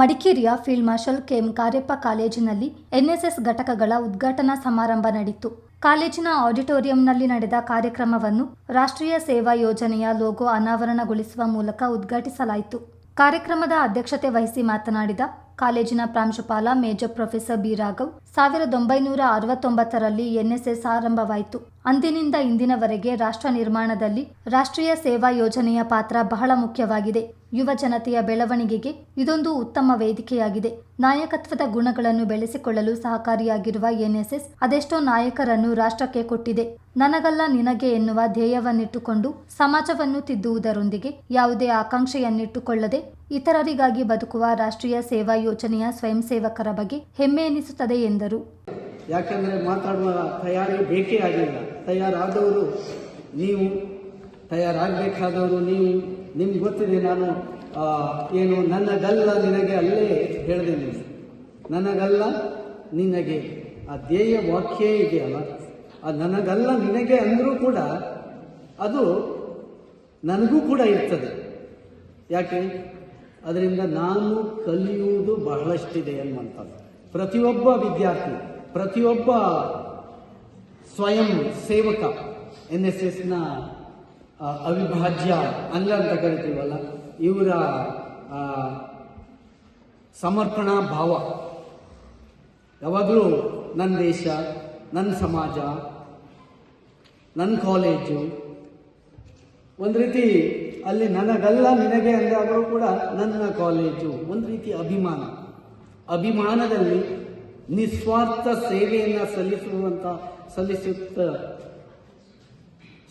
ಮಡಿಕೇರಿಯ field marshal KM Cariappa ಕಾಲೇಜಿನಲ್ಲಿ NSS ಘಟಕಗಳ ಉದ್ಘಾಟನಾ ಸಮಾರಂಭ ನಡೆಯಿತು. ಕಾಲೇಜಿನ ಆಡಿಟೋರಿಯಂನಲ್ಲಿ ನಡೆದ ಕಾರ್ಯಕ್ರಮವನ್ನು ರಾಷ್ಟ್ರೀಯ ಸೇವಾ ಯೋಜನೆಯ ಲೋಗೋ ಅನಾವರಣಗೊಳಿಸುವ ಮೂಲಕ ಉದ್ಘಾಟಿಸಲಾಯಿತು. ಕಾರ್ಯಕ್ರಮದ ಅಧ್ಯಕ್ಷತೆ ವಹಿಸಿ ಮಾತನಾಡಿದ ಕಾಲೇಜಿನ ಪ್ರಾಂಶುಪಾಲ ಮೇಜರ್ ಪ್ರೊಫೆಸರ್ ಬಿ ರಾಘವ್ ಸಾವಿರದ ಒಂಬೈನೂರ ಅರವತ್ತೊಂಬತ್ತರಲ್ಲಿ ಎನ್ಎಸ್ಎಸ್ ಆರಂಭವಾಯಿತು. ಅಂದಿನಿಂದ ಇಂದಿನವರೆಗೆ ರಾಷ್ಟ್ರ ನಿರ್ಮಾಣದಲ್ಲಿ ರಾಷ್ಟ್ರೀಯ ಸೇವಾ ಯೋಜನೆಯ ಪಾತ್ರ ಬಹಳ ಮುಖ್ಯವಾಗಿದೆ. ಯುವ ಜನತೆಯ ಬೆಳವಣಿಗೆಗೆ ಇದೊಂದು ಉತ್ತಮ ವೇದಿಕೆಯಾಗಿದೆ. ನಾಯಕತ್ವದ ಗುಣಗಳನ್ನು ಬೆಳೆಸಿಕೊಳ್ಳಲು ಸಹಕಾರಿಯಾಗಿರುವ ಎನ್ಎಸ್ಎಸ್ ಅದೆಷ್ಟೋ ನಾಯಕರನ್ನು ರಾಷ್ಟ್ರಕ್ಕೆ ಕೊಟ್ಟಿದೆ. ನನಗಲ್ಲ ನಿನಗೆ ಎನ್ನುವ ಧ್ಯೇಯವನ್ನಿಟ್ಟುಕೊಂಡು ಸಮಾಜವನ್ನು ತಿದ್ದುವುದರೊಂದಿಗೆ ಯಾವುದೇ ಆಕಾಂಕ್ಷೆಯನ್ನಿಟ್ಟುಕೊಳ್ಳದೆ ಇತರರಿಗಾಗಿ ಬದುಕುವ ರಾಷ್ಟ್ರೀಯ ಸೇವಾ ಯೋಜನೆಯ ಸ್ವಯಂ ಸೇವಕರ ಬಗ್ಗೆ ಹೆಮ್ಮೆ ಎನಿಸುತ್ತದೆ ಎಂದರು. ಯಾಕಂದರೆ ಮಾತಾಡುವ ತಯಾರಿ ಬೇಕೇ ಆಗಿಲ್ಲ. ತಯಾರಾದವರು ನೀವು, ತಯಾರಾಗಬೇಕಾದವರು ನೀವು. ನಿಮ್ಗೆ ಗೊತ್ತಿದೆ, ನಾನು ಏನು ನನಗಲ್ಲ ನಿನಗೆ ಅಲ್ಲೇ ಹೇಳಿದೆ ನಿಮಗೆ ನನಗಲ್ಲ ನಿನಗೆ, ಆ ಧ್ಯೇಯ ವಾಕ್ಯ ಇದೆಯಲ್ಲ? ಆ ನನಗಲ್ಲ ನಿನಗೆ ಅಂದರೂ ಕೂಡ ಅದು ನನಗೂ ಕೂಡ ಇರ್ತದೆ. ಯಾಕೆ? ಅದರಿಂದ ನಾನು ಕಲಿಯುವುದು ಬಹಳಷ್ಟಿದೆ ಅನ್ನುವಂಥದ್ದು. ಪ್ರತಿಯೊಬ್ಬ ವಿದ್ಯಾರ್ಥಿ, ಪ್ರತಿಯೊಬ್ಬ ಸ್ವಯಂ ಸೇವಕ ಎನ್ ಎಸ್ ಎಸ್ನ ಅವಿಭಾಜ್ಯ ಅಂಗ ಅಂತ ಕರಿತೀವಲ್ಲ, ಇವರ ಸಮರ್ಪಣಾ ಭಾವ. ಯಾವಾಗಲೂ ನನ್ನ ದೇಶ ನನ್ನ ಸಮಾಜ ನನ್ನ ಕಾಲೇಜು, ಒಂದು ರೀತಿ ಅಲ್ಲಿ ನನಗಲ್ಲ ನಿನಗೆ ಅಂದಾಗಲೂ ಕೂಡ ನನ್ನ ಕಾಲೇಜು, ಒಂದು ರೀತಿ ಅಭಿಮಾನ. ಅಭಿಮಾನದಲ್ಲಿ ನಿಸ್ವಾರ್ಥ ಸೇವೆಯನ್ನು ಸಲ್ಲಿಸುವಂಥ ಸಲ್ಲಿಸುತ್ತ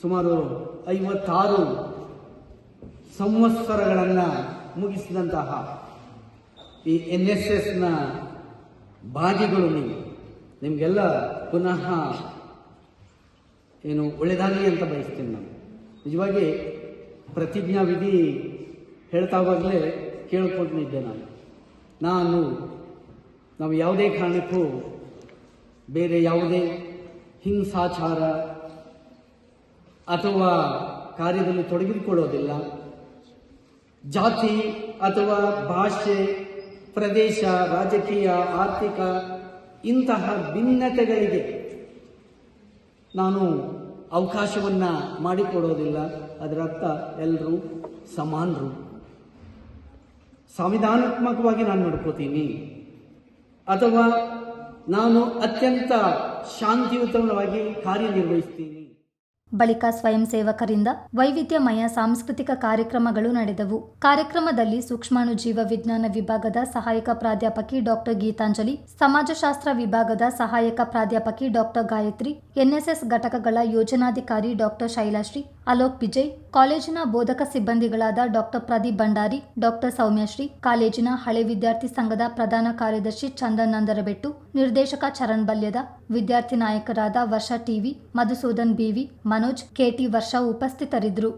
ಸುಮಾರು ಐವತ್ತಾರು ಸಂವತ್ಸರಗಳನ್ನು ಮುಗಿಸಿದಂತಹ ಈ ಎನ್ ಎಸ್ ಎಸ್ನ ಭಾಗಿಗಳು ನೀವು. ನಿಮಗೆಲ್ಲ ಪುನಃ ಏನು ಒಳ್ಳೆಯದಾಗಲಿ ಅಂತ ಬಯಸ್ತೀನಿ ನಾನು. ನಿಜವಾಗಿ ಪ್ರತಿಜ್ಞಾ ವಿಧಿ ಹೇಳ್ತಾ ಹೋಗಲೇ ಕೇಳ್ಕೊಂಡಿದ್ದೆ ನಾನು. ನಾನು ನಾವು ಯಾವುದೇ ಕಾರಣಕ್ಕೂ ಬೇರೆ ಯಾವುದೇ ಹಿಂಸಾಚಾರ ಅಥವಾ ಕಾರ್ಯದಲ್ಲಿ ತೊಡಗಿಕೊಳ್ಳೋದಿಲ್ಲ. ಜಾತಿ ಅಥವಾ ಭಾಷೆ, ಪ್ರದೇಶ, ರಾಜಕೀಯ, ಆರ್ಥಿಕ ಇಂತಹ ಭಿನ್ನತೆಗಳಿಗೆ ನಾನು ಅವಕಾಶವನ್ನು ಮಾಡಿಕೊಡೋದಿಲ್ಲ. ಅದರ ಅರ್ಥ ಎಲ್ಲರೂ ಸಮಾನರು. ಸಂವಿಧಾನಾತ್ಮಕವಾಗಿ ನಾನು ನಡ್ಕೋತೀನಿ. ಅಥವಾ ನಾನು ಅತ್ಯಂತ ಶಾಂತಿಯುತವಾಗಿ ಕಾರ್ಯನಿರ್ವಹಿಸ್ತೀನಿ ಬಳಿಕ ಸ್ವಯಂ ಸೇವಕರಿಂದ ವೈವಿಧ್ಯಮಯ ಸಾಂಸ್ಕೃತಿಕ ಕಾರ್ಯಕ್ರಮಗಳು ನಡೆದವು. ಕಾರ್ಯಕ್ರಮದಲ್ಲಿ ಸೂಕ್ಷ್ಮಾಣು ಜೀವ ವಿಜ್ಞಾನ ವಿಭಾಗದ ಸಹಾಯಕ ಪ್ರಾಧ್ಯಾಪಕಿ ಡಾಕ್ಟರ್ ಗೀತಾಂಜಲಿ, ಸಮಾಜಶಾಸ್ತ್ರ ವಿಭಾಗದ ಸಹಾಯಕ ಪ್ರಾಧ್ಯಾಪಕಿ ಡಾಕ್ಟರ್ ಗಾಯತ್ರಿ ಎನ್ಎಸ್ಎಸ್ ಘಟಕಗಳ ಯೋಜನಾಧಿಕಾರಿ ಡಾಕ್ಟರ್ ಶೈಲಾಶ್ರೀ, ಅಲೋಕ್ ವಿಜಯ್, ಕಾಲೇಜಿನ ಬೋಧಕ ಸಿಬ್ಬಂದಿಗಳಾದ ಡಾಕ್ಟರ್ ಪ್ರದೀಪ್ ಭಂಡಾರಿ, ಡಾಕ್ಟರ್ ಸೌಮ್ಯಶ್ರೀ, ಕಾಲೇಜಿನ ಹಳೆ ವಿದ್ಯಾರ್ಥಿ ಸಂಘದ ಪ್ರಧಾನ ಕಾರ್ಯದರ್ಶಿ ಚಂದನ್ ನಂದರಬೆಟ್ಟು ನಿರ್ದೇಶಕ ಚರಣ್ ಬಲ್ಯದ, ವಿದ್ಯಾರ್ಥಿ ನಾಯಕರಾದ Varsha TV, Madhusudan BV, Manoj, KT Varsha ಉಪಸ್ಥಿತರಿದ್ದರು.